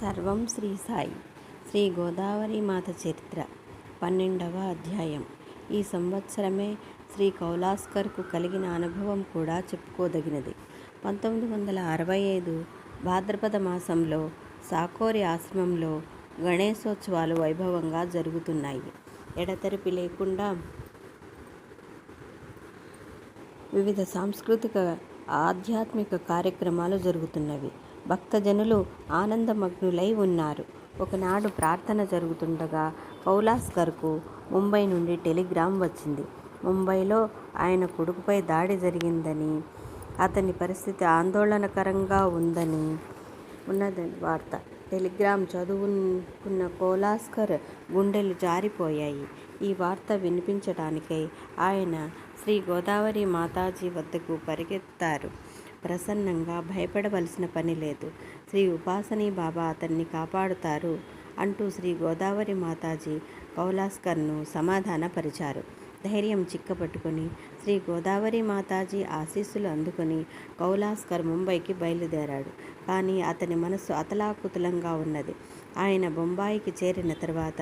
సర్వం శ్రీ సాయి. శ్రీ గోదావరి మాత చరిత్ర. పన్నెండవ అధ్యాయం. ఈ సంవత్సరమే శ్రీ కౌలాస్కర్కు కలిగిన అనుభవం కూడా చెప్పుకోదగినది. పంతొమ్మిది వందల అరవై ఐదు భాద్రపద మాసంలో సాకోరి ఆశ్రమంలో గణేశోత్సవాలు వైభవంగా జరుగుతున్నాయి. ఎడతెరిపి లేకుండా వివిధ సాంస్కృతిక ఆధ్యాత్మిక కార్యక్రమాలు జరుగుతున్నవి. భక్తజనులు ఆనందమగ్నులై ఉన్నారు. ఒకనాడు ప్రార్థన జరుగుతుండగా కౌలాస్కర్కు ముంబై నుండి టెలిగ్రామ్ వచ్చింది. ముంబైలో ఆయన కొడుకుపై దాడి జరిగిందని అతని పరిస్థితి ఆందోళనకరంగా ఉందని ఉన్నదని వార్త. టెలిగ్రామ్ చదువుకున్న కోలాస్కర్ గుండెలు జారిపోయాయి. ఈ వార్త వినిపించడానికై ఆయన శ్రీ గోదావరి మాతాజీ వద్దకు పరిగెత్తారు. ప్రసన్నంగా భయపడవలసిన పని లేదు. శ్రీ ఉపాసనీ బాబా అతన్ని కాపాడుతారు అంటూ శ్రీ గోదావరి మాతాజీ కౌలాస్కర్ను సమాధానపరిచారు. ధైర్యం చిక్కపట్టుకుని శ్రీ గోదావరి మాతాజీ ఆశీస్సులు అందుకుని కౌలాస్కర్ ముంబైకి బయలుదేరాడు. కానీ అతని మనస్సు అతలాకుతలంగా ఉన్నది. ఆయన బొంబాయికి చేరిన తర్వాత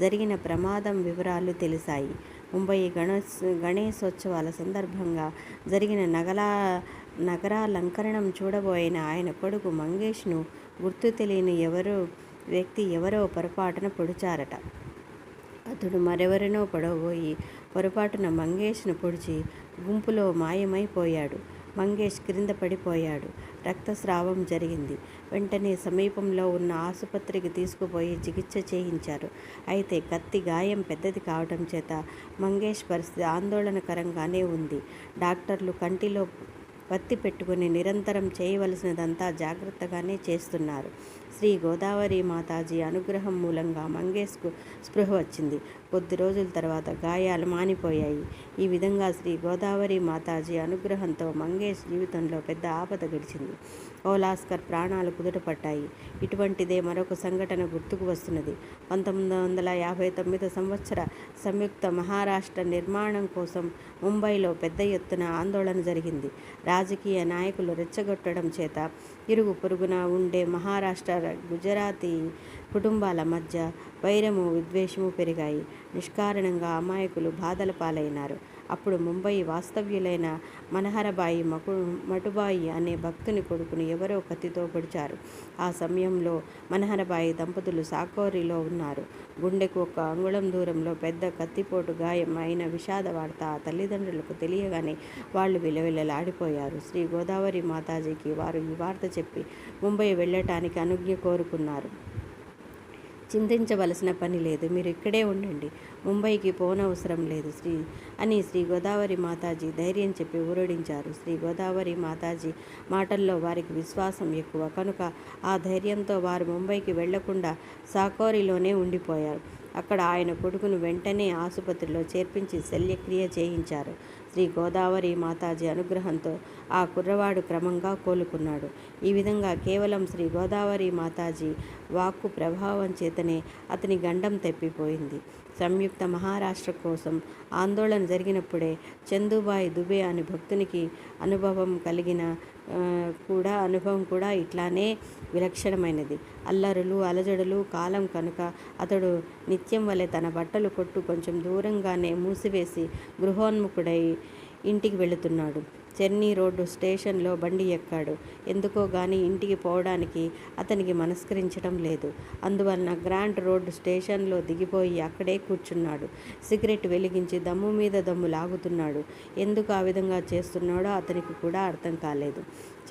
జరిగిన ప్రమాదం వివరాలు తెలిసాయి ముంబై గణేశ్ గణేశోత్సవాల సందర్భంగా జరిగిన నగలా నగరాలంకరణం చూడబోయిన ఆయన కొడుకు మంగేష్ను గుర్తు తెలియని ఎవరో వ్యక్తి ఎవరో పొరపాటున పొడిచారట. అతడు మరెవరినో పొడవబోయి పొరపాటున మంగేష్ను పొడిచి గుంపులో మాయమైపోయాడు. మంగేష్ క్రింద పడిపోయాడు. రక్తస్రావం జరిగింది. వెంటనే సమీపంలో ఉన్న ఆసుపత్రికి తీసుకుపోయి చికిత్స చేయించారు. అయితే కత్తి గాయం పెద్దది కావడం చేత మంగేష్ పరిస్థితి ఆందోళనకరంగానే ఉంది. డాక్టర్లు కంటిలో పత్తి పెట్టుకుని నిరంతరం చేయవలసినదంతా జాగ్రత్తగానే చేస్తున్నారు. శ్రీ గోదావరి మాతాజీ అనుగ్రహం మూలంగా మంగేష్కు స్పృహ వచ్చింది. కొద్ది రోజుల తర్వాత గాయాలు మానిపోయాయి. ఈ విధంగా శ్రీ గోదావరి మాతాజీ అనుగ్రహంతో మంగేష్ జీవితంలో పెద్ద ఆపద గడిచింది. ఓలాస్కర్ ప్రాణాలు కుదుటపడ్డాయి ఇటువంటిదే మరొక సంఘటన గుర్తుకు వస్తున్నది. పంతొమ్మిది వందల యాభై తొమ్మిది సంవత్సర సంయుక్త మహారాష్ట్ర నిర్మాణం కోసం ముంబైలో పెద్ద ఎత్తున ఆందోళన జరిగింది. రాజకీయ నాయకులు రెచ్చగొట్టడం చేత ఇరుగు పొరుగున ఉండే మహారాష్ట్ర గుజరాతీ కుటుంబాల మధ్య వైరము విద్వేషము పెరిగాయి. నిష్కారణంగా అమాయకులు బాధల పాలైనారు. అప్పుడు ముంబై వాస్తవ్యులైన మనహరబాయి మకు మటుబాయి అనే భక్తుని కొడుకుని ఎవరో కత్తితో పొడిచారు. ఆ సమయంలో మనహరబాయి దంపతులు సాకోరిలో ఉన్నారు. గుండెకు ఒక అంగుళం దూరంలో పెద్ద కత్తిపోటు గాయం అయిన విషాద వార్త ఆ తల్లిదండ్రులకు తెలియగానే వాళ్ళు విలవిలలాడిపోయారు. శ్రీ గోదావరి మాతాజీకి వారు ఈ వార్త చెప్పి ముంబై వెళ్ళటానికి అనుజ్ఞ కోరుకున్నారు. చింతించవలసిన పని లేదు. మీరు ఇక్కడే ఉండండి. ముంబైకి పోనవసరం లేదు శ్రీ అని శ్రీ గోదావరి మాతాజీ ధైర్యం చెప్పి ఊరడించారు. శ్రీ గోదావరి మాతాజీ మాటల్లో వారికి విశ్వాసం ఎక్కువ. కనుక ఆ ధైర్యంతో వారు ముంబైకి వెళ్ళకుండా సాకోరిలోనే ఉండిపోయారు. అక్కడ ఆయన కొడుకును వెంటనే ఆసుపత్రిలో చేర్పించి శల్యక్రియ చేయించారు. శ్రీ గోదావరి మాతాజీ అనుగ్రహంతో ఆ కుర్రవాడు క్రమంగా కోలుకున్నాడు. ఈ విధంగా కేవలం శ్రీ గోదావరి మాతాజీ వాక్కు ప్రభావం చేతనే అతని గండం తెప్పిపోయింది. సంయుక్త మహారాష్ట్ర కోసం ఆందోళన జరిగినప్పుడే చందుబాయి దుబే అనే భక్తునికి అనుభవం కలిగిన కూడా అనుభవం కూడా ఇట్లానే విలక్షణమైనది. అల్లరులు అలజడులు కాలం కనుక అతడు నిత్యం వలె తన బట్టలు కొట్టు కొంచెం దూరంగానే మూసివేసి గృహోన్ముఖుడై ఇంటికి వెళుతున్నాడు. చెన్నీ రోడ్డు స్టేషన్లో బండి ఎక్కాడు. ఎందుకో గాని ఇంటికి పోవడానికి అతనికి మనస్కరించడం లేదు. అందువలన గ్రాండ్ రోడ్డు స్టేషన్లో దిగిపోయి అక్కడే కూర్చున్నాడు. సిగరెట్ వెలిగించి దమ్ము మీద దమ్ము లాగుతున్నాడు. ఎందుకు ఆ విధంగా చేస్తున్నాడో అతనికి కూడా అర్థం కాలేదు.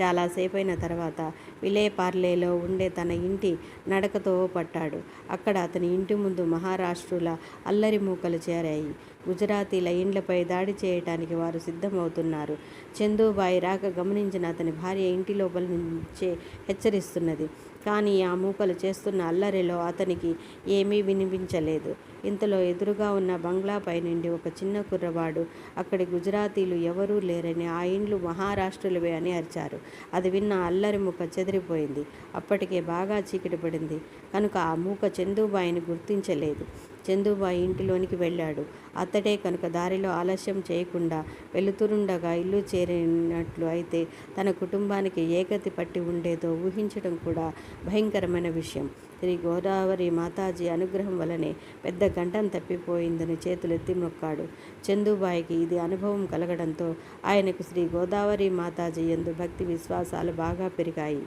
చాలాసేపైన తర్వాత విలేపార్లేలో ఉండే తన ఇంటి నడకతో పట్టాడు. అక్కడ అతని ఇంటి ముందు మహారాష్ట్రుల అల్లరి మూకలు చేరాయి. గుజరాతీల ఇండ్లపై దాడి చేయటానికి వారు సిద్ధమవుతున్నారు. చందుబాయి రాక గమనించిన అతని భార్య ఇంటి లోపల నుంచే హెచ్చరిస్తున్నది. కానీ ఆ మూకలు చేస్తున్న అల్లరిలో అతనికి ఏమీ వినిపించలేదు. ఇంతలో ఎదురుగా ఉన్న బంగ్లాపై నుండి ఒక చిన్న కుర్రవాడు అక్కడి గుజరాతీలు ఎవరూ లేరని ఆ ఇండ్లు మహారాష్ట్రులవే అని అరిచారు. అది విన్న అల్లరి ముఖ చెదిరిపోయింది. అప్పటికే బాగా చీకటి పడింది. కనుక ఆ మూక చందుబాయిని గుర్తించలేదు. చందుబాయి ఇంటిలోనికి వెళ్ళాడు. అతడే కనుక దారిలో ఆలస్యం చేయకుండా వెళుతురుండగా ఇల్లు చేరినట్లు అయితే తన కుటుంబానికి ఏకతి పట్టి ఉండేదో ఊహించడం కూడా భయంకరమైన విషయం. శ్రీ గోదావరి మాతాజీ అనుగ్రహం వలనే పెద్ద గంటం తప్పిపోయిందని చేతులెత్తి మొక్కాడు చందుబాయికి ఇది అనుభవం కలగడంతో ఆయనకు శ్రీ గోదావరి మాతాజీ ఎందు భక్తి విశ్వాసాలు బాగా పెరిగాయి.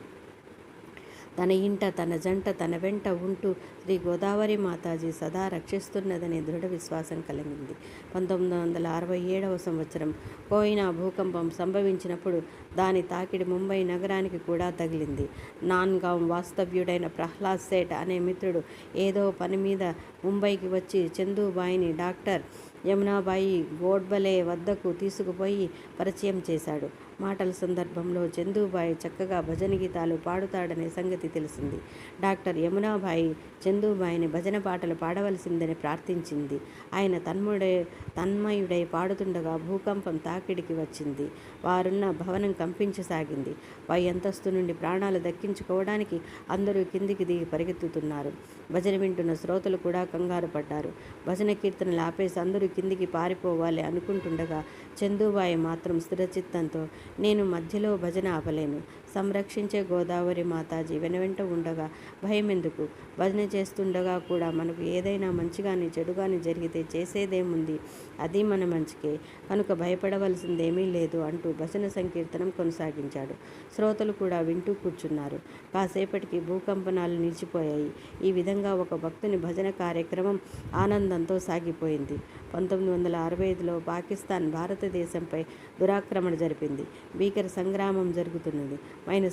తన ఇంట తన జంట తన వెంట ఉంటూ శ్రీ గోదావరి మాతాజీ సదా రక్షిస్తున్నదనే దృఢ విశ్వాసం కలిగింది. పంతొమ్మిది వందల అరవై ఏడవ సంవత్సరం కోయినా భూకంపం సంభవించినప్పుడు దాని తాకిడి ముంబై నగరానికి కూడా తగిలింది. నాన్గాం వాస్తవ్యుడైన ప్రహ్లాద్ సేట్ అనే మిత్రుడు ఏదో పని మీద ముంబైకి వచ్చి చందుబాయిని డాక్టర్ యమునాబాయి గోడ్బలే వద్దకు తీసుకుపోయి పరిచయం చేశాడు. మాటల సందర్భంలో చందుబాయి చక్కగా భజన గీతాలు పాడుతాడనే సంగతి తెలిసింది. డాక్టర్ యమునాబాయి చందుబాయిని భజన పాటలు పాడవలసిందని ప్రార్థించింది. ఆయన తన్ముడే తన్మయుడై పాడుతుండగా భూకంపం తాకిడికి వచ్చింది. వారున్న భవనం కంపించసాగింది. పై అంతస్తు నుండి ప్రాణాలు దక్కించుకోవడానికి అందరూ కిందికి దిగి పరిగెత్తుతున్నారు. భజన వింటున్న శ్రోతలు కూడా కంగారు పడ్డారు. భజన కీర్తనలు ఆపేసి అందరూ కిందికి పారిపోవాలి అనుకుంటుండగా చందుబాయి మాత్రం స్థిరచిత్తంతో నేను మధ్యలో భజన ఆపలేను. సంరక్షించే గోదావరి మాతాజీ వెనువెంట ఉండగా భయం ఎందుకు భజన చేస్తుండగా కూడా మనకు ఏదైనా మంచిగానే చెడు కానీ జరిగితే చేసేదేముంది? అది మన మంచికే. కనుక భయపడవలసిందేమీ లేదు అంటూ భజన సంకీర్తనం కొనసాగించాడు. శ్రోతలు కూడా వింటూ కూర్చున్నారు. కాసేపటికి భూకంపనాలు నిలిచిపోయాయి. ఈ విధంగా ఒక భక్తుని భజన కార్యక్రమం ఆనందంతో సాగిపోయింది. పంతొమ్మిది వందల అరవై ఐదులో పాకిస్తాన్ భారతదేశంపై దురాక్రమణ జరిపింది. భీకర సంగ్రామం జరుగుతున్నది. మన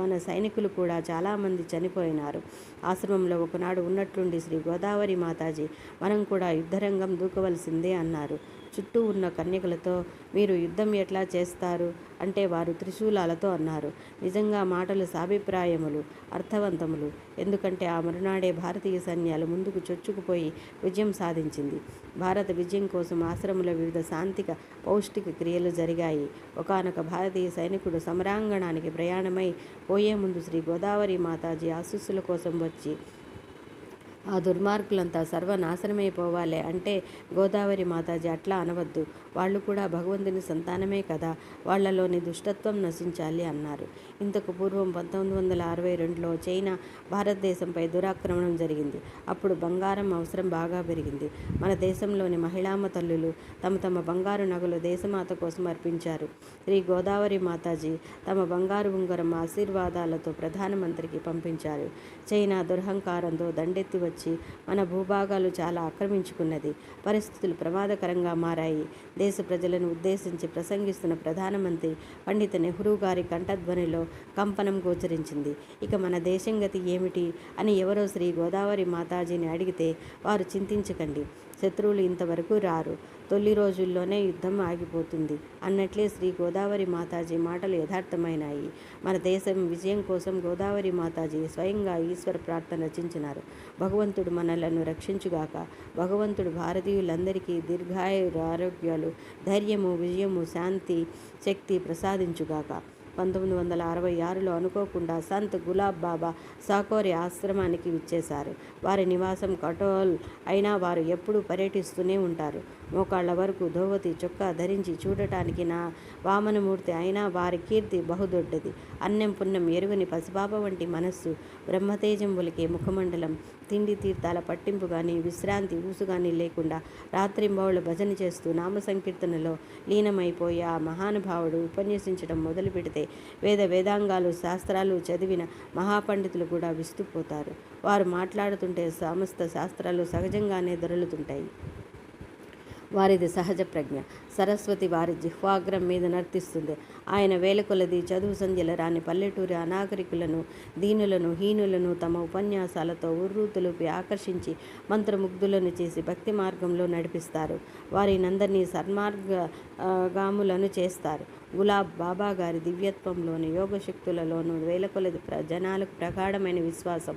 మన సైనికులు కూడా చాలామంది చనిపోయినారు. ఆశ్రమంలో ఒకనాడు ఉన్నట్లుండి శ్రీ గోదావరి మాతాజీ మనం కూడా యుద్ధరంగం దూకవలసిందే అన్నారు. చుట్టూ ఉన్న కన్యకులతో మీరు యుద్ధం ఎట్లా చేస్తారు? అంటే వారు త్రిశూలాలతో అన్నారు. నిజంగా మాటలు సాభిప్రాయములు అర్థవంతములు. ఎందుకంటే ఆ మరునాడే భారతీయ సైన్యాలు ముందుకు చొచ్చుకుపోయి విజయం సాధించింది. భారత విజయం కోసం ఆశ్రముల వివిధ శాంతిక పౌష్టిక క్రియలు జరిగాయి. ఒకనొక భారతీయ సైనికుడు సమరాంగణానికి ప్రయాణమై పోయే ముందు శ్రీ గోదావరి మాతాజీ ఆశీస్సుల కోసం వచ్చి ఆ దుర్మార్గులంతా సర్వనాశనమైపోవాలి. అంటే గోదావరి మాతాజీ అట్లా అనవద్దు. వాళ్ళు కూడా భగవంతుని సంతానమే కదా వాళ్ళలోని దుష్టత్వం నశించాలి అన్నారు. ఇంతకు పూర్వం పంతొమ్మిది వందల అరవై రెండులో చైనా భారతదేశంపై దురాక్రమణం జరిగింది. అప్పుడు బంగారం అవసరం బాగా పెరిగింది. మన దేశంలోని మహిళామ తల్లులు తమ తమ బంగారు నగలు దేశమాత కోసం అర్పించారు. శ్రీ గోదావరి మాతాజీ తమ బంగారు ఉంగరం ఆశీర్వాదాలతో ప్రధానమంత్రికి పంపించారు. చైనా దురహంకారంతో దండెత్తి వచ్చి మన భూభాగాలు చాలా ఆక్రమించుకున్నది. పరిస్థితులు ప్రమాదకరంగా మారాయి. దేశ ప్రజలను ఉద్దేశించి ప్రసంగిస్తున్న ప్రధానమంత్రి పండిత నెహ్రూ గారి కంఠధ్వనిలో కంపనం గోచరించింది. ఇక మన దేశం గతి ఏమిటి అని ఎవరో శ్రీ గోదావరి మాతాజీని అడిగితే వారు చింతించకండి. శత్రువులు ఇంతవరకు రారు. తొలి రోజుల్లోనే యుద్ధం ఆగిపోతుంది. అన్నట్లే శ్రీ గోదావరి మాతాజీ మాటలు యథార్థమైనాయి. మన దేశం విజయం కోసం గోదావరి మాతాజీ స్వయంగా ఈశ్వర ప్రార్థన రచించినారు. భగవంతుడు మనలను రక్షించుగాక భగవంతుడు భారతీయులందరికీ దీర్ఘాయు ఆరోగ్యాలు ధైర్యము విజయము శాంతి శక్తి ప్రసాదించుగాక. పంతొమ్మిది వందల అరవై ఆరులో అనుకోకుండా సంత్ గులాబ్ బాబా సాకోరి ఆశ్రమానికి విచ్చేశారు. వారి నివాసం కటోల్ అయినా వారు ఎప్పుడూ పర్యటిస్తూనే ఉంటారు. మోకాళ్ళ వరకు ధోవతి చొక్కా ధరించి చూడటానికి నా వామనమూర్తి అయినా వారి కీర్తి బహుదొడ్డది. అన్నం పున్నం ఎరుగని పసిపాప వంటి మనస్సు బ్రహ్మతేజం ఒలికే ముఖమండలం. తిండి తీర్థాల పట్టింపు కానీ విశ్రాంతి ఊసు కానీ లేకుండా రాత్రింబౌళ్ళు భజన చేస్తూ నామ సంకీర్తనలో లీనమైపోయి ఆ మహానుభావుడు ఉపన్యసించడం మొదలు పెడితే వేద వేదాంగాలు శాస్త్రాలు చదివిన మహాపండితులు కూడా విస్తుపోతారు. వారు మాట్లాడుతుంటే సమస్త శాస్త్రాలు సహజంగానే దొరలుతుంటాయి. వారిది సహజ ప్రజ్ఞ. సరస్వతి వారి జిహ్వాగ్రం మీద నర్తిస్తుంది. ఆయన వేలకొలది చదువు సంధ్యల రాని పల్లెటూరి అనాగరికులను దీనులను హీనులను తమ ఉపన్యాసాలతో ఉర్రూతులుపి ఆకర్షించి మంత్రముగ్ధులను చేసి భక్తి మార్గంలో నడిపిస్తారు వారినందరినీ సన్మార్గ గాములను చేస్తారు. గులాబ్ బాబా గారి దివ్యత్వంలోను యోగశక్తులలోను వేల కొలది ప్ర జనాలకు ప్రగాఢమైన విశ్వాసం.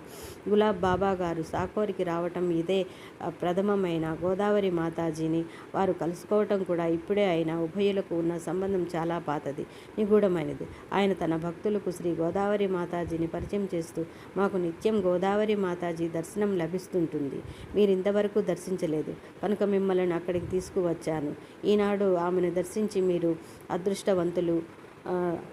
గులాబ్ బాబా గారు సాకోరికి రావటం ఇదే ప్రథమమైన గోదావరి మాతాజీని వారు కలుసుకోవటం కూడా ఇప్పుడే అయినా ఉభయులకు ఉన్న సంబంధం చాలా పాతది నిగూఢమైనది. ఆయన తన భక్తులకు శ్రీ గోదావరి మాతాజీని పరిచయం చేస్తూ మాకు నిత్యం గోదావరి మాతాజీ దర్శనం లభిస్తుంటుంది. మీరు ఇంతవరకు దర్శించలేదు. కనుక మిమ్మల్ని అక్కడికి తీసుకువచ్చాను. ఈనాడు ఆమెను దర్శించి మీరు అదృష్టవంతులు.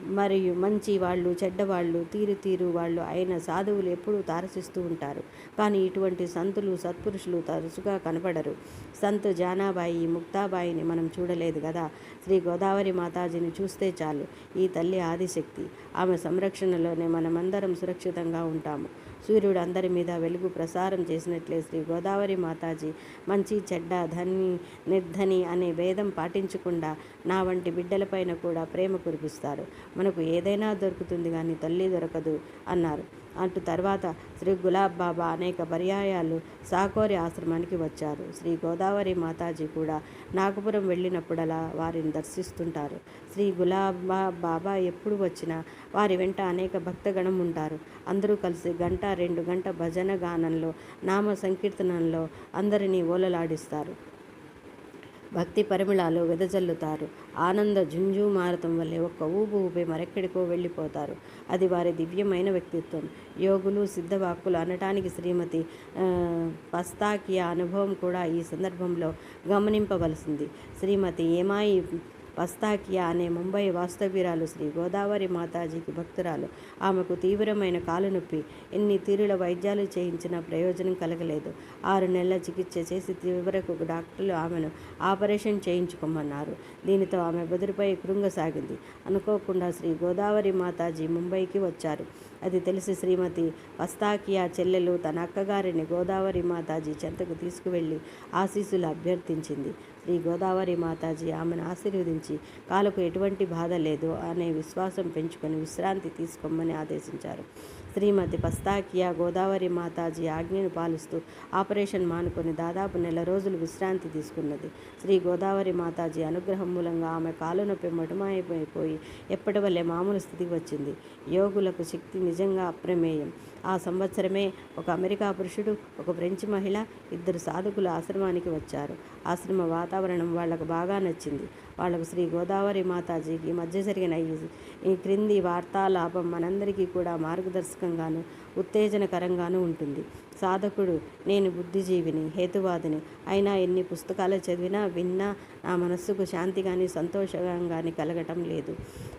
మరియు మంచి వాళ్ళు చెడ్డవాళ్ళు తీరు తీరు వాళ్ళు అయిన సాధువులు ఎప్పుడూ తారసిస్తూ ఉంటారు. కానీ ఇటువంటి సంతులు సత్పురుషులు తరచుగా కనపడరు. సంత్ జానాబాయి ముక్తాబాయిని మనం చూడలేదు కదా? శ్రీ గోదావరి మాతాజీని చూస్తే చాలు. ఈ తల్లి ఆదిశక్తి. ఆమె సంరక్షణలోనే మనమందరం సురక్షితంగా ఉంటాము. సూర్యుడు అందరి మీద వెలుగు ప్రసారం చేసినట్లే శ్రీ గోదావరి మాతాజీ. మంచి చెడ్డ ధని నిర్ధని అనే భేదం పాటించకుండా నా వంటి బిడ్డలపైన కూడా ప్రేమ కురిపిస్తారు. మనకు ఏదైనా దొరుకుతుంది కానీ తల్లి దొరకదు అన్నారు. అటు తర్వాత శ్రీ గులాబ్ బాబా అనేక పర్యాయాలు సాకోరి ఆశ్రమానికి వచ్చారు. శ్రీ గోదావరి మాతాజీ కూడా నాగపురం వెళ్ళినప్పుడలా వారిని దర్శిస్తుంటారు. శ్రీ గులాబా బాబా ఎప్పుడు వచ్చినా వారి వెంట అనేక భక్తగణం ఉంటారు. అందరూ కలిసి గంట రెండు గంట భజన గానంలో నామ సంకీర్తనంలో అందరినీ ఓలలాడిస్తారు. భక్తి పరిమళాలు వెదజల్లుతారు. ఆనంద జుంజుమారతం వల్లే ఒక్క ఊపు ఊపి మరెక్కడికో వెళ్ళిపోతారు. అది వారి దివ్యమైన వ్యక్తిత్వం. యోగులు సిద్ధవాక్కులు అనటానికి శ్రీమతి పస్తాకియా అనుభవం కూడా ఈ సందర్భంలో గమనింపవలసింది. శ్రీమతి ఏమాయి పస్తాకియా అనే ముంబై వాస్తవ్యురాలు శ్రీ గోదావరి మాతాజీకి భక్తురాలు. ఆమెకు తీవ్రమైన కాలు నొప్పి ఎన్ని తీరుల వైద్యాలు చేయించినా ప్రయోజనం కలగలేదు. ఆరు నెలల చికిత్స చేసి చివరకు డాక్టర్లు ఆమెను ఆపరేషన్ చేయించుకోమన్నారు. దీనితో ఆమె బెదిరిపై కృంగసాగింది. అనుకోకుండా శ్రీ గోదావరి మాతాజీ ముంబైకి వచ్చారు. అది తెలిసి శ్రీమతి. పస్తాకియా చెల్లెలు తన అక్కగారిని గోదావరి మాతాజీ చెంతకు తీసుకువెళ్ళి ఆశీస్సులు అభ్యర్థించింది. శ్రీ గోదావరి మాతాజీ ఆమెను ఆశీర్వదించి కాలకు ఎటువంటి బాధ లేదు అనే విశ్వాసం పెంచుకొని విశ్రాంతి తీసుకోమని ఆదేశించారు. శ్రీమతి పస్తాకియా గోదావరి మాతాజీ ఆజ్ఞను పాలిస్తూ ఆపరేషన్ మానుకొని దాదాపు నెల రోజులు విశ్రాంతి తీసుకున్నది. శ్రీ గోదావరి మాతాజీ అనుగ్రహం మూలంగా ఆమె కాలు నొప్పి మటుమాయిపోయి ఎప్పటి వల్లే మామూలు స్థితికి వచ్చింది. యోగులకు శక్తి నిజంగా అప్రమేయం. ఆ సంవత్సరమే ఒక అమెరికా పురుషుడు ఒక ఫ్రెంచ్ మహిళ ఇద్దరు సాధకులు ఆశ్రమానికి వచ్చారు. ఆశ్రమ వాతావరణం వాళ్ళకు బాగా నచ్చింది. వాళ్ళకు శ్రీ గోదావరి మాతాజీకి మధ్య జరిగిన ఈ ఈ క్రింది వార్తాలాభం మనందరికీ కూడా మార్గదర్శకంగాను ఉత్తేజనకరంగాను ఉంటుంది. సాధకుడు నేను బుద్ధిజీవిని హేతువాదిని అయినా ఎన్ని పుస్తకాలు చదివినా విన్నా నా మనస్సుకు శాంతి కానీ సంతోషం కానీ కలగటం లేదు.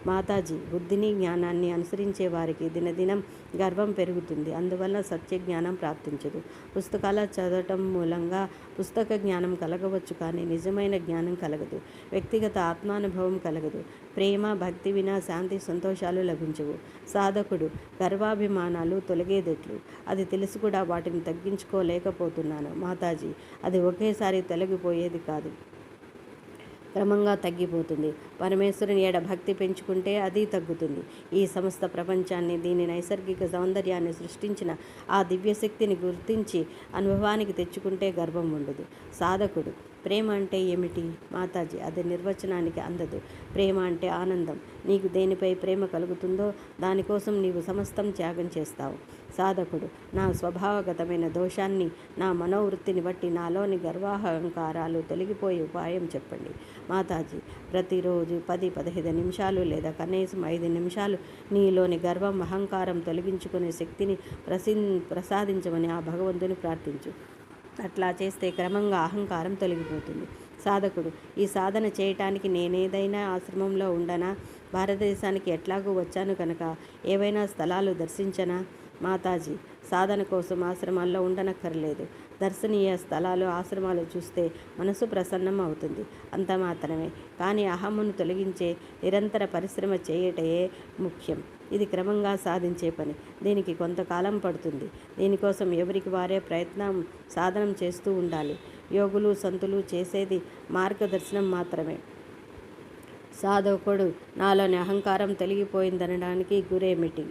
మాతాజీ బుద్ధిని జ్ఞానాన్ని అనుసరించే వారికి దినదినం గర్వం పెరుగుతుంది. అందువల్ల సత్య జ్ఞానం ప్రాప్తించదు. పుస్తకాల చదవటం మూలంగా పుస్తక జ్ఞానం కలగవచ్చు కానీ నిజమైన జ్ఞానం కలగదు. వ్యక్తిగత ఆత్మానుభవం కలగదు. ప్రేమ భక్తి వినా శాంతి సంతోషాలు లభించవు. సాధకుడు గర్వాభిమానాలు తొలగేదెట్లు. అది తెలిసి కూడా వాటిని తగ్గించుకోలేకపోతున్నాను. మాతాజీ అది ఒకేసారి తొలగిపోయేది కాదు. క్రమంగా తగ్గిపోతుంది. పరమేశ్వరుని ఏడ భక్తి పెంచుకుంటే అది తగ్గుతుంది. ఈ సమస్త ప్రపంచాన్ని దీని నైసర్గిక సౌందర్యాన్ని సృష్టించిన ఆ దివ్యశక్తిని గుర్తించి అనుభవానికి తెచ్చుకుంటే గర్వం ఉండదు. సాధకుడు ప్రేమ అంటే ఏమిటి? మాతాజీ అది నిర్వచనానికి అందదు. ప్రేమ అంటే ఆనందం. నీకు దేనిపై ప్రేమ కలుగుతుందో దానికోసం నీవు సమస్తం త్యాగం చేస్తావు. సాధకుడు నా స్వభావగతమైన దోషాన్ని నా మనోవృత్తిని బట్టి నాలోని గర్వాహంకారాలు తొలగిపోయే ఉపాయం చెప్పండి. మాతాజీ ప్రతిరోజు పది పదిహేను నిమిషాలు లేదా కనీసం ఐదు నిమిషాలు నీలోని గర్వం అహంకారం తొలగించుకునే శక్తిని ప్రసి ప్రసాదించమని ఆ భగవంతుని ప్రార్థించు. అట్లా చేస్తే క్రమంగా అహంకారం తొలగిపోతుంది. సాధకుడు ఈ సాధన చేయటానికి నేనేదైనా ఆశ్రమంలో ఉండనా? భారతదేశానికి ఎట్లాగూ వచ్చాను కనుక ఏవైనా స్థలాలు దర్శించనా? మాతాజీ సాధన కోసం ఆశ్రమాల్లో ఉండనక్కర్లేదు. దర్శనీయ స్థలాలు ఆశ్రమాలు చూస్తే మనసు ప్రసన్నం అవుతుంది. అంత మాత్రమే. కానీ అహమ్మును తొలగించే నిరంతర పరిశ్రమ చేయటయే ముఖ్యం. ఇది క్రమంగా సాధించే పని. దీనికి కొంతకాలం పడుతుంది. దీనికోసం ఎవరికి వారే ప్రయత్నం సాధనం చేస్తూ ఉండాలి. యోగులు సంతులు చేసేది మార్గదర్శనం మాత్రమే. సాధకుడు నాలోని అహంకారం తొలగిపోయిందనడానికి గురేమిటి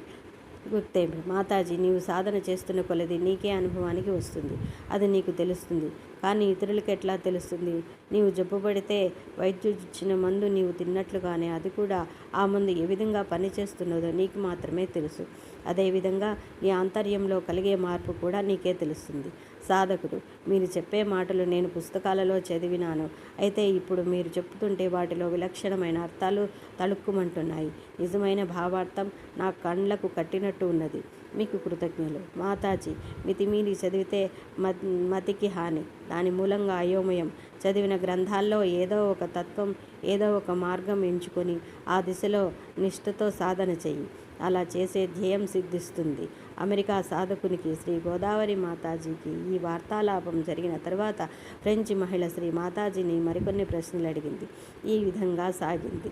గుర్తేమి? మాతాజీ నీవు సాధన చేస్తున్న కొలది నీకే అనుభవానికి వస్తుంది. అది నీకు తెలుస్తుంది. కానీ ఇతరులకు ఎట్లా తెలుస్తుంది? నీవు జబ్బుపడితే వైద్యుడు ఇచ్చిన మందు నీవు తిన్నట్లుగానే అది కూడా ఆ మందు ఏ విధంగా పనిచేస్తున్నదో నీకు మాత్రమే తెలుసు. అదేవిధంగా నీ ఆంతర్యంలో కలిగే మార్పు కూడా నీకే తెలుస్తుంది. సాధకుడు మీరు చెప్పే మాటలు నేను పుస్తకాలలో చదివినాను. అయితే ఇప్పుడు మీరు చెప్తుంటే వాటిలో విలక్షణమైన అర్థాలు తలుక్కుమంటున్నాయి నిజమైన భావార్థం నా కండ్లకు కట్టినట్టు ఉన్నది. మీకు కృతజ్ఞులు. మాతాజీ మితిమీరి చదివితే మత్ మతికి హాని. దాని మూలంగా అయోమయం. చదివిన గ్రంథాల్లో ఏదో ఒక తత్వం ఏదో ఒక మార్గం ఎంచుకొని ఆ దిశలో నిష్ఠతో సాధన చెయ్యి. అలా చేసే ధ్యేయం సిద్ధిస్తుంది. అమెరికా సాధకునికి శ్రీ గోదావరి మాతాజీకి ఈ వార్తాలాపం జరిగిన తర్వాత ఫ్రెంచ్ మహిళ శ్రీ మాతాజీని మరికొన్ని ప్రశ్నలు అడిగింది. ఈ విధంగా సాగింది.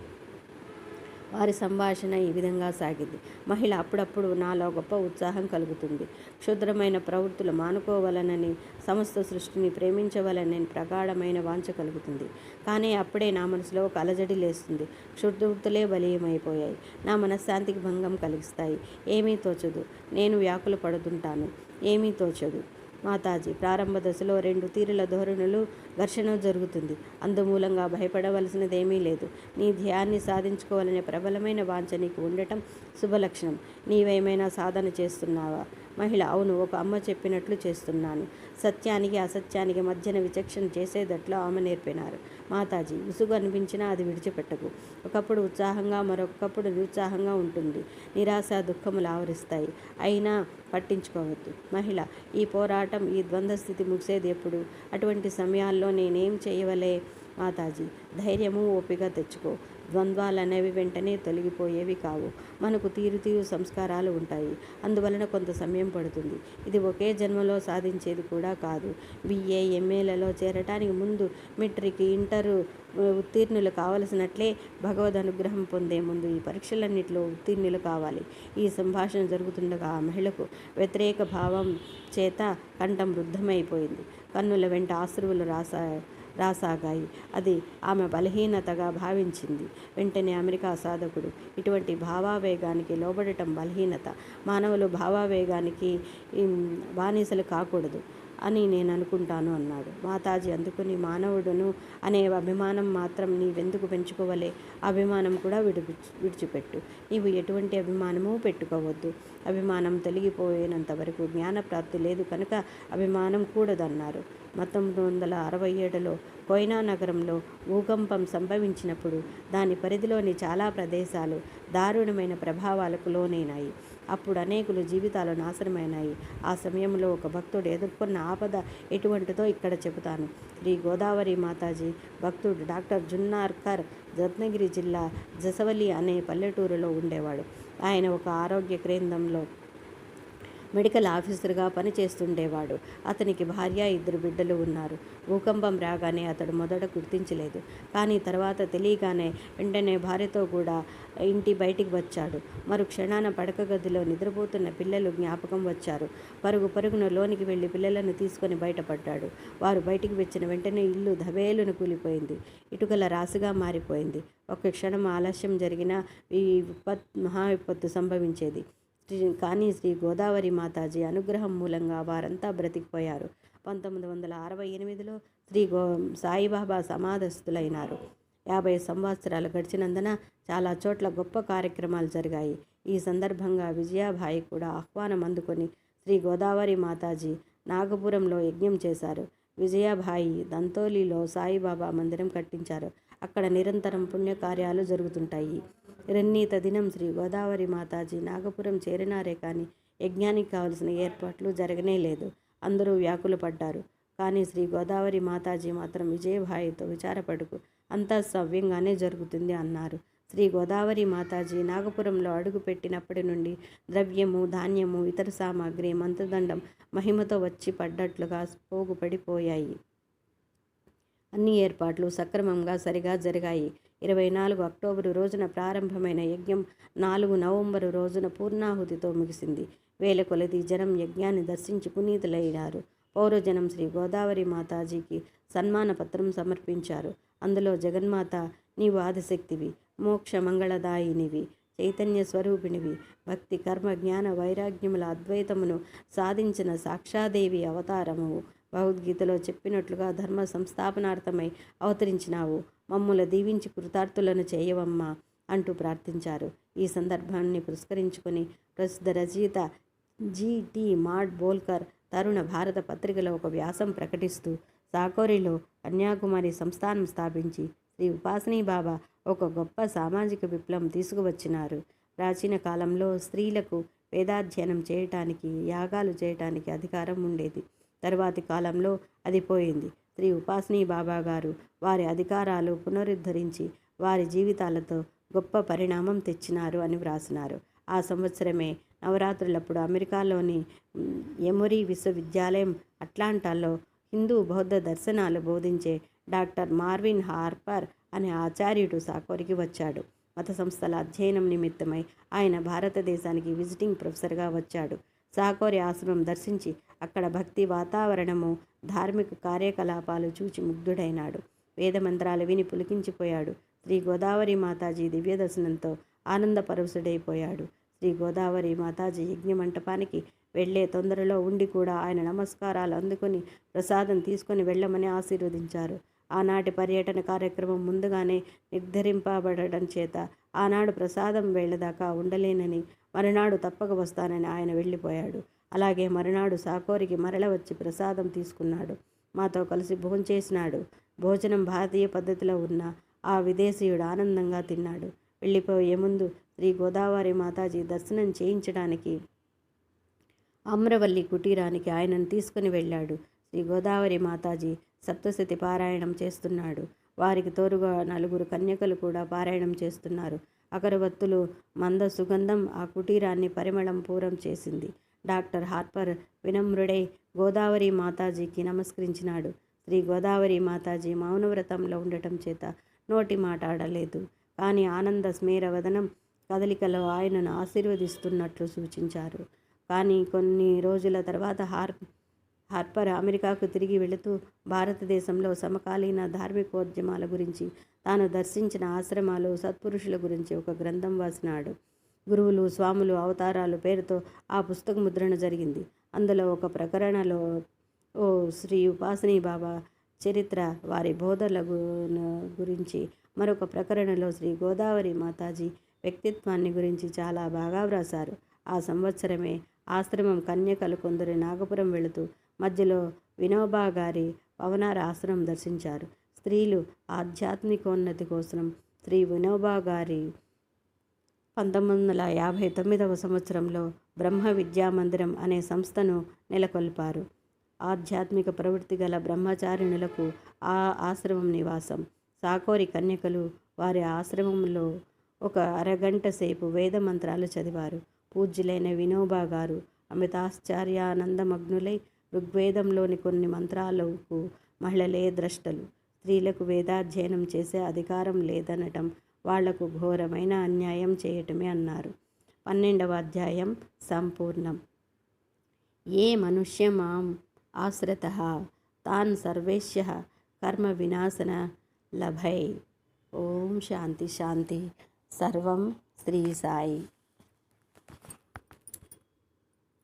వారి సంభాషణ ఈ విధంగా సాగింది. మహిళ అప్పుడప్పుడు నాలో గొప్ప ఉత్సాహం కలుగుతుంది. క్షుద్రమైన ప్రవృత్తులు మానుకోవాలనని సమస్త సృష్టిని ప్రేమించవలనని ప్రగాఢమైన వాంఛ కలుగుతుంది. కానీ అప్పుడే నా మనసులో ఒక అలజడి లేస్తుంది. క్షుద్రవృత్తులే బలీయమైపోయాయి. నా మనశ్శాంతికి భంగం కలిగిస్తాయి. ఏమీ తోచదు. నేను వ్యాకులు పడుతుంటాను. ఏమీ తోచదు. మాతాజీ ప్రారంభ దశలో రెండు తీరుల ధోరణులు ఘర్షణ జరుగుతుంది. అందుమూలంగా భయపడవలసినదేమీ లేదు. నీ ధ్యాన్ని సాధించుకోవాలనే ప్రబలమైన వాంఛ నీకు ఉండటం శుభలక్షణం. నీవేమైనా సాధన చేస్తున్నావా? మహిళ అవును ఒక అమ్మ చెప్పినట్లు చేస్తున్నాను. సత్యానికి అసత్యానికి మధ్యన విచక్షణ చేసేటట్లు ఆమె నేర్పినారు. మాతాజీ విసుగు అనిపించినా అది విడిచిపెట్టకు. ఒకప్పుడు ఉత్సాహంగా మరొకప్పుడు నిరుత్సాహంగా ఉంటుంది. నిరాశ దుఃఖములు ఆవరిస్తాయి. అయినా పట్టించుకోవద్దు. మహిళ ఈ పోరాటం ఈ ద్వంద్వ స్థితి ముగిసేది ఎప్పుడు? అటువంటి సమయాల్లో నేనేం చేయవలే? మాతాజీ ధైర్యము ఓపిక తెచ్చుకో. ద్వంద్వాలనేవి వెంటనే తొలగిపోయేవి కావు. మనకు తీరు తీరు సంస్కారాలు ఉంటాయి. అందువలన కొంత సమయం పడుతుంది. ఇది ఒకే జన్మలో సాధించేది కూడా కాదు. బిఏ ఎంఏలలో చేరటానికి ముందు మెట్రిక్ ఇంటరు ఉత్తీర్ణులు కావలసినట్లే భగవద్ అనుగ్రహం పొందే ముందు ఈ పరీక్షలన్నింటిలో ఉత్తీర్ణులు కావాలి. ఈ సంభాషణ జరుగుతుండగా ఆ మహిళకు వ్యతిరేక భావం చేత కంఠం వృద్ధమైపోయింది కన్నుల వెంట ఆశ్రువులు రాసా రాసాగాయి. అది ఆమె బలహీనతగా భావించింది. వెంటనే అమెరికా సాధకుడు ఇటువంటి భావావేగానికి లోబడటం బలహీనత. మానవులు భావావేగానికి బానిసలు కాకూడదు. అని నేను అనుకుంటాను అన్నాడు. మాతాజీ అందుకుని మానవుడును అనే అభిమానం మాత్రం నీవెందుకు పెంచుకోవలే? అభిమానం కూడా విడిపి విడిచిపెట్టు. నీవు ఎటువంటి అభిమానము పెట్టుకోవద్దు. అభిమానం తొలగిపోయేనంత వరకు జ్ఞానప్రాప్తి లేదు కనుక అభిమానం కూడదన్నారు. పంతొమ్మిది వందల అరవై ఏడులో కోయినా నగరంలో భూకంపం సంభవించినప్పుడు దాని పరిధిలోని చాలా ప్రదేశాలు దారుణమైన ప్రభావాలకు లోనైనాయి. అప్పుడు అనేకులు జీవితాలు నాశనమైనాయి. ఆ సమయంలో ఒక భక్తుడు ఎదుర్కొన్న ఆపద ఎటువంటిదో ఇక్కడ చెబుతాను. శ్రీ గోదావరి మాతాజీ భక్తుడు డాక్టర్ జున్నార్కర్ రత్నగిరి జిల్లా జసవలి అనే పల్లెటూరులో ఉండేవాడు. ఆయన ఒక ఆరోగ్య కేంద్రంలో మెడికల్ ఆఫీసర్గా పనిచేస్తుండేవాడు. అతనికి భార్య ఇద్దరు బిడ్డలు ఉన్నారు. భూకంపం రాగానే అతడు మొదట గుర్తించలేదు. కానీ తర్వాత తెలియగానే వెంటనే భార్యతో కూడా ఇంటి బయటికి వచ్చాడు. మరు క్షణాన పడక గదిలో నిద్రపోతున్న పిల్లలు జ్ఞాపకం వచ్చారు. పరుగు పరుగున లోనికి వెళ్ళి పిల్లలను తీసుకొని బయటపడ్డాడు. వారు బయటికి వచ్చిన వెంటనే ఇల్లు ధవేలును కూలిపోయింది. ఇటుకల రాశిగా మారిపోయింది. ఒక క్షణం ఆలస్యం జరిగిన ఈ విపత్ మహా విపత్తు సంభవించేది. కానీ శ్రీ గోదావరి మాతాజీ అనుగ్రహం మూలంగా వారంతా బ్రతికిపోయారు. పంతొమ్మిది వందల అరవై ఎనిమిదిలో శ్రీ గో సాయిబాబా సమాధస్థులైనారు. యాభై సంవత్సరాలు గడిచినందున చాలా చోట్ల గొప్ప కార్యక్రమాలు జరిగాయి. ఈ సందర్భంగా విజయాభాయి కూడా ఆహ్వానం అందుకొని శ్రీ గోదావరి మాతాజీ నాగపురంలో యజ్ఞం చేశారు. విజయాభాయి దంతోలిలో సాయిబాబా మందిరం కట్టించారు. అక్కడ నిరంతరం పుణ్యకార్యాలు జరుగుతుంటాయి. రన్నీత దినం శ్రీ గోదావరి మాతాజీ నాగపురం చేరినారే కానీ యజ్ఞానికి కావలసిన ఏర్పాట్లు జరగనే లేదు. అందరూ వ్యాకులు పడ్డారు. కానీ శ్రీ గోదావరి మాతాజీ మాత్రం విజయభాయితో విచారపడుకు అంతా సవ్యంగానే జరుగుతుంది అన్నారు. శ్రీ గోదావరి మాతాజీ నాగపురంలో అడుగుపెట్టినప్పటి నుండి ద్రవ్యము ధాన్యము ఇతర సామాగ్రి మంత్రదండం మహిమతో వచ్చి పడ్డట్లుగా పోగుపడిపోయాయి. అన్ని ఏర్పాట్లు సక్రమంగా సరిగా జరిగాయి. ఇరవై నాలుగు అక్టోబరు రోజున ప్రారంభమైన యజ్ఞం నాలుగు నవంబరు రోజున పూర్ణాహుతితో ముగిసింది. వేల కొలది జనం యజ్ఞాన్ని దర్శించి పునీతులయ్యారు పౌరజనం శ్రీ గోదావరి మాతాజీకి సన్మాన పత్రం సమర్పించారు. అందులో జగన్మాత నీవు ఆదిశక్తివి మోక్ష మంగళదాయినివి చైతన్య స్వరూపిణివి భక్తి కర్మ జ్ఞాన వైరాగ్యముల అద్వైతమును సాధించిన సాక్షాదేవి అవతారము. భగవద్గీతలో చెప్పినట్లుగా ధర్మ సంస్థాపనార్థమై అవతరించినావు. మమ్ముల దీవించి కృతార్థులను చేయవమ్మా అంటూ ప్రార్థించారు. ఈ సందర్భాన్ని పురస్కరించుకొని ప్రసిద్ధ రచయిత జిటి మాడ్ బోల్కర్ తరుణ భారత పత్రికలో ఒక వ్యాసం ప్రకటిస్తూ సాకోరిలో కన్యాకుమారి సంస్థానం స్థాపించి శ్రీ ఉపాసనీ బాబా ఒక గొప్ప సామాజిక విప్లవం తీసుకువచ్చినారు. ప్రాచీన కాలంలో స్త్రీలకు వేదాధ్యయనం చేయటానికి యాగాలు చేయటానికి అధికారం ఉండేది. తర్వాతి కాలంలో అది పోయింది. శ్రీ ఉపాసనీ బాబా గారు వారి అధికారాలు పునరుద్ధరించి వారి జీవితాలతో గొప్ప పరిణామం తెచ్చినారు అని వ్రాసినారు. ఆ సంవత్సరమే నవరాత్రులప్పుడు అమెరికాలోని ఎమొరీ విశ్వవిద్యాలయం అట్లాంటాలో హిందూ బౌద్ధ దర్శనాలు బోధించే డాక్టర్ మార్విన్ హార్పర్ అనే ఆచార్యుడు సాకోరికి వచ్చాడు. మత సంస్థల అధ్యయనం నిమిత్తమై ఆయన భారతదేశానికి విజిటింగ్ ప్రొఫెసర్గా వచ్చాడు. సాకోరి ఆశ్రమం దర్శించి అక్కడ భక్తి వాతావరణము ధార్మిక కార్యకలాపాలు చూచి ముగ్ధుడైనాడు. వేదమంత్రాలు విని పులికించిపోయాడు. శ్రీ గోదావరి మాతాజీ దివ్యదర్శనంతో ఆనందపరవశుడైపోయాడు శ్రీ గోదావరి మాతాజీ యజ్ఞ మంటపానికి వెళ్ళే తొందరలో ఉండి కూడా ఆయన నమస్కారాలు అందుకొని ప్రసాదం తీసుకొని వెళ్ళమని ఆశీర్వదించారు. ఆనాటి పర్యటన కార్యక్రమం ముందుగానే నిర్ధరింపబడడం చేత ఆనాడు ప్రసాదం వేళదాకా ఉండలేనని మరునాడు తప్పక వస్తానని ఆయన వెళ్ళిపోయాడు. అలాగే మరునాడు సాకోరికి మరల వచ్చి ప్రసాదం తీసుకున్నాడు. మాతో కలిసి భోంచేసినాడు భోజనం భారతీయ పద్ధతిలో ఉన్న ఆ విదేశీయుడు ఆనందంగా తిన్నాడు. వెళ్ళిపోయే ముందు శ్రీ గోదావరి మాతాజీ దర్శనం చేయించడానికి అమ్రవల్లి కుటీరానికి ఆయనను తీసుకుని వెళ్ళాడు. శ్రీ గోదావరి మాతాజీ సప్తశతి పారాయణం చేస్తున్నాడు. వారికి తోరుగా నలుగురు కన్యకలు కూడా పారాయణం చేస్తున్నారు. అగరవత్తులు మంద సుగంధం ఆ కుటీరాన్ని పరిమళం పూరం చేసింది. డాక్టర్ హార్పర్ వినమ్రుడై గోదావరి మాతాజీకి నమస్కరించినాడు. శ్రీ గోదావరి మాతాజీ మౌనవ్రతంలో ఉండటం చేత నోటి మాట్లాడలేదు కానీ ఆనంద స్మేరవదనం కదలికలో ఆయనను ఆశీర్వదిస్తున్నట్లు సూచించారు. కానీ కొన్ని రోజుల తర్వాత హార్ హార్పర్ అమెరికాకు తిరిగి వెళుతూ భారతదేశంలో సమకాలీన ధార్మికోద్యమాల గురించి తాను దర్శించిన ఆశ్రమాలు సత్పురుషుల గురించి ఒక గ్రంథం వాసినాడు. గురువులు స్వాములు అవతారాలు పేరుతో ఆ పుస్తక ముద్రణ జరిగింది. అందులో ఒక ప్రకరణలో ఓ శ్రీ ఉపాసనీ బాబా చరిత్ర వారి బోధల గురించి మరొక ప్రకరణలో శ్రీ గోదావరి మాతాజీ వ్యక్తిత్వాన్ని గురించి చాలా బాగా వ్రాశారు. ఆ సంవత్సరమే ఆశ్రమం కన్యకలు కొందరు నాగపురం వెళుతూ మధ్యలో వినోబా గారి పవనార ఆశ్రమం దర్శించారు. స్త్రీలు ఆధ్యాత్మికోన్నతి కోసం శ్రీ వినోబా గారి పంతొమ్మిది వందల యాభై తొమ్మిదవ సంవత్సరంలో బ్రహ్మ విద్యా మందిరం అనే సంస్థను నెలకొల్పారు. ఆధ్యాత్మిక ప్రవృత్తి గల బ్రహ్మచారిణులకు ఆ ఆశ్రమం నివాసం. సాకోరి కన్యకలు వారి ఆశ్రమంలో ఒక అరగంట సేపు వేద మంత్రాలు చదివారు. పూజ్యులైన వినోబా గారు అమితాశ్చర్యానందమగ్నులై ఋగ్వేదంలోని కొన్ని మంత్రాలకు మహిళలే ద్రష్టలు. స్త్రీలకు వేదాధ్యయనం చేసే అధికారం లేదనటం వాళ్ళకు ఘోరమైన అన్యాయం చేయటమే అన్నారు. పన్నెండవ అధ్యాయం సంపూర్ణం. ఏ మనుష్య మాం ఆశ్రత తాన్ సర్వేశ్య కర్మ వినాశన లభై. ఓం శాంతి శాంతి. సర్వం శ్రీ సాయి.